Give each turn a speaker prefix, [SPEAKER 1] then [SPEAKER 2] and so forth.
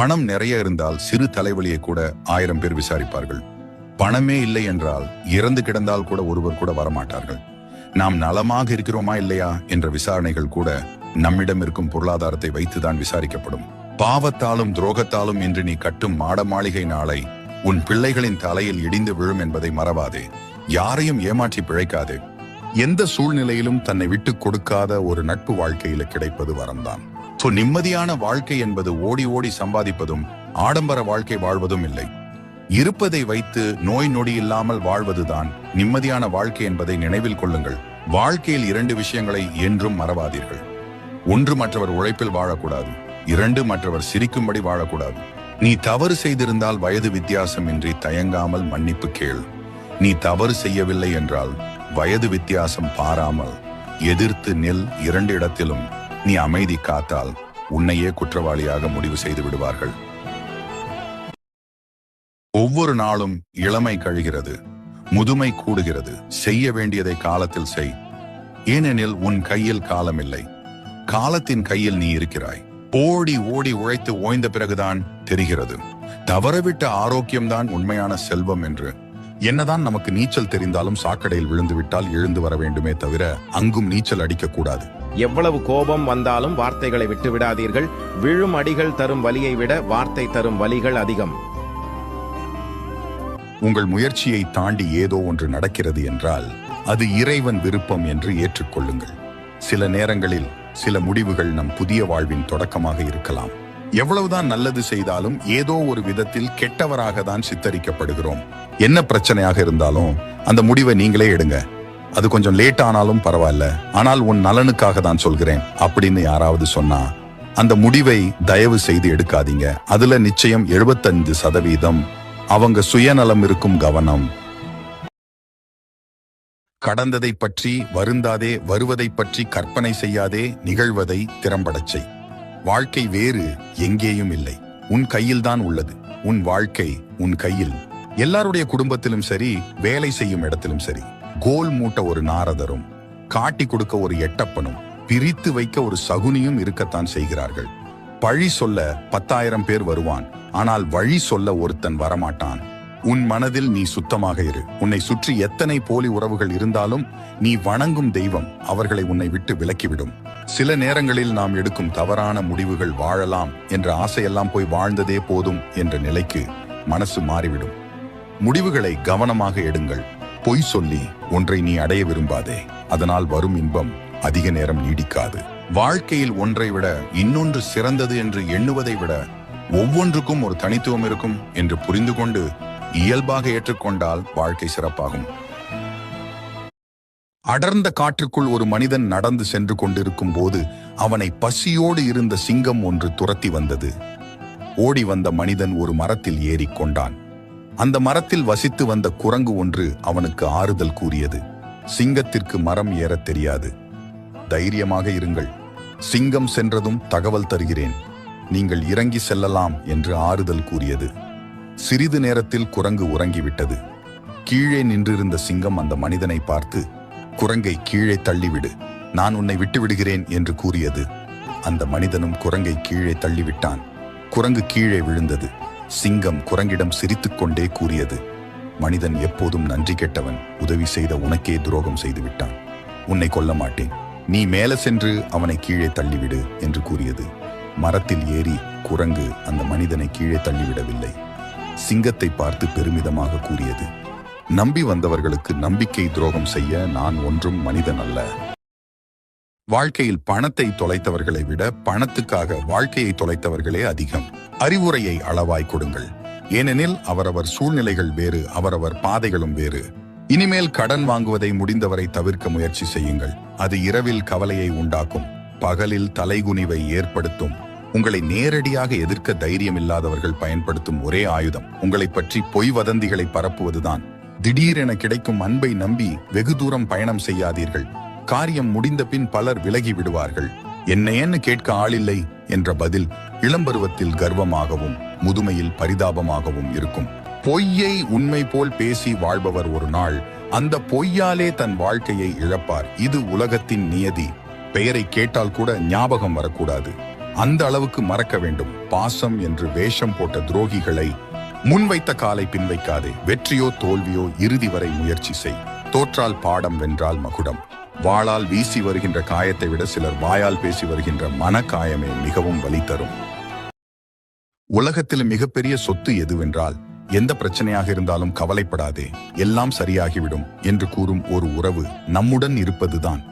[SPEAKER 1] பணம் நிறைய இருந்தால் சிறு தலைவலியை கூட ஆயிரம் பேர் விசாரிப்பார்கள். பணமே இல்லை என்றால் இறந்து கிடந்தால் கூட ஒருவர் கூட வரமாட்டார்கள். நாம் நலமாக இருக்கிறோமா இல்லையா என்ற விசாரணைகள் கூட நம்மிடம் இருக்கும் பொருளாதாரத்தை வைத்துதான் விசாரிக்கப்படும். பாவத்தாலும் துரோகத்தாலும் இன்று நீ கட்டும் மாட மாளிகை நாளை உன் பிள்ளைகளின் தலையில் இடிந்து விழும் என்பதை மறவாதே. யாரையும் ஏமாற்றி பிழைக்காதே. எந்த சூழ்நிலையிலும் தன்னை விட்டு கொடுக்காத ஒரு நட்பு வாழ்க்கையில கிடைப்பது வரம்தான். சோ நிம்மதியான வாழ்க்கை என்பது ஓடி ஓடி சம்பாதிப்பதும் ஆடம்பர வாழ்க்கை வாழ்வதும் இல்லை. இருப்பதை வைத்து நோய் நொடி இல்லாமல் வாழ்வதுதான் நிம்மதியான வாழ்க்கை என்பதை நினைவில் கொள்ளுங்கள். வாழ்க்கையில் இரண்டு விஷயங்களை என்றும் மறவாதீர்கள். ஒன்று மற்றவர் உழைப்பில் வாழக்கூடாது இரண்டு மற்றவர் சிரிக்கும்படி வாழக்கூடாது. நீ தவறு செய்திருந்தால் வயது வித்தியாசமின்றி தயங்காமல் மன்னிப்பு கேள். நீ தவறு செய்யவில்லை என்றால் வயது வித்தியாசம் பாராமல் எதிர்த்து நில் இரண்டு இடத்திலும். நீ அமைதி காத்தால் உன்னையே குற்றவாளியாக முடிவு செய்து விடுவார்கள். ஒவ்வொரு நாளும் இளமை கழிகிறது முதுமை கூடுகிறது. செய்ய வேண்டியதை காலத்தில் செய். ஏனெனில் உன் கையில் காலமில்லை. காலத்தின் கையில் நீ இருக்கிறாய். ஓடி ஓடி உழைத்து ஓய்ந்த பிறகுதான் தெரிகிறது. தவறவிட்ட ஆரோக்கியம்தான் உண்மையான செல்வம் என்று. என்னதான் நமக்கு நீச்சல் தெரிந்தாலும் சாக்கடையில் விழுந்து விட்டால் எழுந்து வர வேண்டுமே தவிர அங்கும் நீச்சல் அடிக்கக்கூடாது.
[SPEAKER 2] எவ்வளவு கோபம் வந்தாலும் வார்த்தைகளை விட்டு விடாதீர்கள் விழும் அடிகள் தரும் வலியை விட வார்த்தை தரும் வலிகள் அதிகம்.
[SPEAKER 1] உங்கள் முயற்சியை தாண்டி ஏதோ ஒன்று நடக்கிறது என்றால் அது இறைவன் விருப்பம் என்று ஏற்றுக்கொள்ளுங்கள். சில நேரங்களில் சில முடிவுகள் நம் புதிய வாழ்வின் தொடக்கமாக இருக்கலாம். எவ்வளவுதான் நல்லது செய்தாலும் ஏதோ ஒரு விதத்தில் கெட்டவராக தான் சித்தரிக்கப்படுகிறோம். என்ன பிரச்சனையாக இருந்தாலும் அந்த முடிவை நீங்களே எடுங்க. அது கொஞ்சம் லேட் ஆனாலும் பரவாயில்ல. ஆனால் உன் நலனுக்காக தான் சொல்கிறேன் அப்படின்னு யாராவது சொன்னா அந்த முடிவை தயவு செய்து எடுக்காதீங்க. அதுல நிச்சயம் 75% சதவீதம் அவங்க சுயநலம் இருக்கும் கவனம். கடந்ததை பற்றி வருந்தாதே வருவதை பற்றி கற்பனை செய்யாதே நிகழ்வதை திறம்படச் செய். வாழ்க்கை வேறு எங்கேயும் இல்லை. உன் கையில்தான் உள்ளது. உன் வாழ்க்கை உன் கையில். எல்லாருடைய குடும்பத்திலும் சரி வேலை செய்யும் இடத்திலும் சரி. கோல் மூட்ட ஒரு நாரதரும் காட்டி கொடுக்க ஒரு எட்டப்பனும் பிரித்து வைக்க ஒரு சகுனியும் இருக்கத்தான் செய்கிறார்கள். பழி சொல்ல பத்தாயிரம் பேர் வருவான் ஆனால் வழி சொல்ல ஒருத்தன் வரமாட்டான். உன் மனதில் நீ சுத்தமாக இரு. உன்னை சுற்றி எத்தனை போலி உறவுகள் இருந்தாலும் நீ வணங்கும் தெய்வம் அவர்களை உன்னை விட்டு விலக்கிவிடும். சில நேரங்களில் நாம் எடுக்கும் தவறான முடிவுகள் வாழலாம் என்ற ஆசையெல்லாம் போய் வாழ்ந்ததே போதும் என்ற நிலைக்கு மனசு மாறிவிடும். முடிவுகளை கவனமாக எடுங்கள். பொய் சொல்லி ஒன்றை நீ அடைய விரும்பாதே அதனால் வரும் இன்பம் அதிக நேரம் நீடிக்காது. வாழ்க்கையில் ஒன்றை விட இன்னொன்று சிறந்தது என்று எண்ணுவதை விட ஒவ்வொன்றுக்கும் ஒரு தனித்துவம் இருக்கும் என்று புரிந்து கொண்டு இயல்பாக ஏற்றுக்கொண்டால் வாழ்க்கை சிறப்பாகும். அடர்ந்த காற்றுக்குள் ஒரு மனிதன் நடந்து சென்று கொண்டிருக்கும் போது அவனை பசியோடு இருந்த சிங்கம் ஒன்று துரத்தி வந்தது. ஓடி வந்த மனிதன் ஒரு மரத்தில் ஏறிக்கொண்டான் அந்த மரத்தில் வசித்து வந்த குரங்கு ஒன்று அவனுக்கு ஆறுதல் கூறியது. சிங்கத்திற்கு மரம் ஏறத் தெரியாது. தைரியமாக இருங்கள். சிங்கம் சென்றதும் தகவல் தருகிறேன். நீங்கள் இறங்கி செல்லலாம் என்று ஆறுதல் கூறியது. சிறிது நேரத்தில் குரங்கு உறங்கிவிட்டது. கீழே நின்றிருந்த சிங்கம் அந்த மனிதனை பார்த்து குரங்கை கீழே தள்ளிவிடு. நான் உன்னை விட்டு விடுகிறேன் என்று கூறியது. அந்த மனிதனும் குரங்கை கீழே தள்ளிவிட்டான். குரங்கு கீழே விழுந்தது. சிங்கம் குரங்கிடம் சிரித்துக்கொண்டே கூறியது மனிதன் எப்போதும் நன்றி கெட்டவன் உதவி செய்த உனக்கே துரோகம் செய்து விட்டான். உன்னை கொல்ல மாட்டேன். நீ மேலே சென்று அவனை கீழே தள்ளிவிடு என்று கூறியது. மரத்தில் ஏறி குரங்கு அந்த மனிதனை கீழே தள்ளிவிடவில்லை. சிங்கத்தை பார்த்து பெருமிதமாக கூறியது நம்பி வந்தவர்களுக்கு நம்பிக்கை துரோகம் செய்ய நான் ஒன்றும் மனிதன் அல்ல. வாழ்க்கையில் பணத்தை தொலைத்தவர்களை விட பணத்துக்காக வாழ்க்கையை தொலைத்தவர்களே அதிகம். அறிவுரையை அளவாய் கொடுங்கள். ஏனெனில் அவரவர் சூழ்நிலைகள் வேறு அவரவர் பாதைகளும் வேறு. இனிமேல் கடன் வாங்குவதை முடிந்தவரை தவிர்க்க முயற்சி செய்யுங்கள். அது இரவில் கவலையை உண்டாக்கும். பகலில் தலைகுனிவை ஏற்படுத்தும். உங்களை நேரடியாக எதிர்க்க தைரியம் இல்லாதவர்கள் பயன்படுத்தும் ஒரே ஆயுதம். உங்களை பற்றி பொய் வதந்திகளை பரப்புவதுதான். திடீரென கிடைக்கும் அன்பை நம்பி வெகு தூரம் பயணம் செய்யாதீர்கள். காரியம் முடிந்த பின் பலர் விலகி விடுவார்கள். என்னையன்னு கேட்க ஆளில்லை? என்ற பதில் இளம்பருவத்தில் கர்வமாகவும் முதுமையில் பரிதாபமாகவும் இருக்கும். பொய்யை உண்மை போல் பேசி வாழ்பவர் ஒரு நாள் அந்த பொய்யாலே தன் வாழ்க்கையை இழப்பார். இது உலகத்தின் நியதி. பெயரை கேட்டால் கூட ஞாபகம் வரக்கூடாது. அந்த அளவுக்கு மறக்க வேண்டும். பாசம் என்று வேஷம் போட்ட துரோகிகளை முன்வைத்த காலை பின்வைக்காதே. வெற்றியோ தோல்வியோ இறுதி வரை முயற்சி செய். தோற்றால் பாடம் வென்றால் மகுடம். வாளால் வீசி வருகின்ற காயத்தை விட சிலர் வாயால் பேசி வருகின்ற மனக்காயமே மிகவும் வலி தரும். உலகத்தில் மிகப்பெரிய சொத்து எதுவென்றால் எந்த பிரச்சனையாக இருந்தாலும் கவலைப்படாதே எல்லாம் சரியாகிவிடும் என்று கூறும் ஒரு உறவு நம்முடன் இருப்பதுதான்.